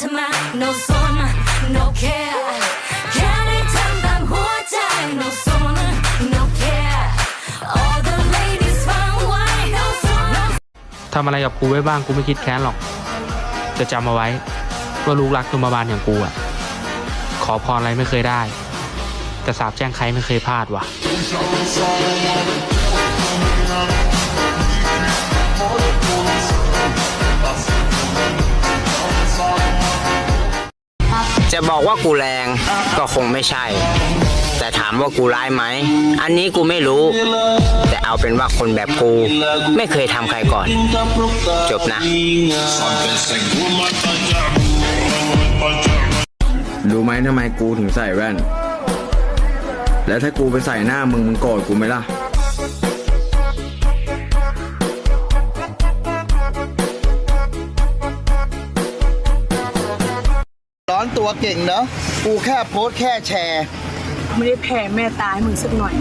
ธรรม no สน no care แค่ได้ทำตามหัวใจ no สน no care all the ladies ฟังไว้ no สน no ทำอะไรกับกูไว้บ้างกูไม่คิดแค้นหรอก จะจำเอาไว้ ว่าลูกรักตุมบาลอย่างกูอะขอพรอะไรไม่เคยได้ แต่สาบแช่งใครไม่เคยพลาดว่ะ จะบอกว่ากูแรงก็คงไม่ใช่ แต่ถามว่ากูร้ายไหม อันนี้กูไม่รู้ แต่เอาเป็นว่าคนแบบกู ไม่เคยทำใครก่อน จบนะ รู้ไหมทำไมกูถึงใส่แว่น แล้วถ้ากูไปใส่หน้ามึงมึงโกรธกูไหมล่ะ อนตัวเก่งเนอะกูแค่โพสต์แค่แชร์ ไม่ได้แผ่แม่ตายมึงสักหน่อย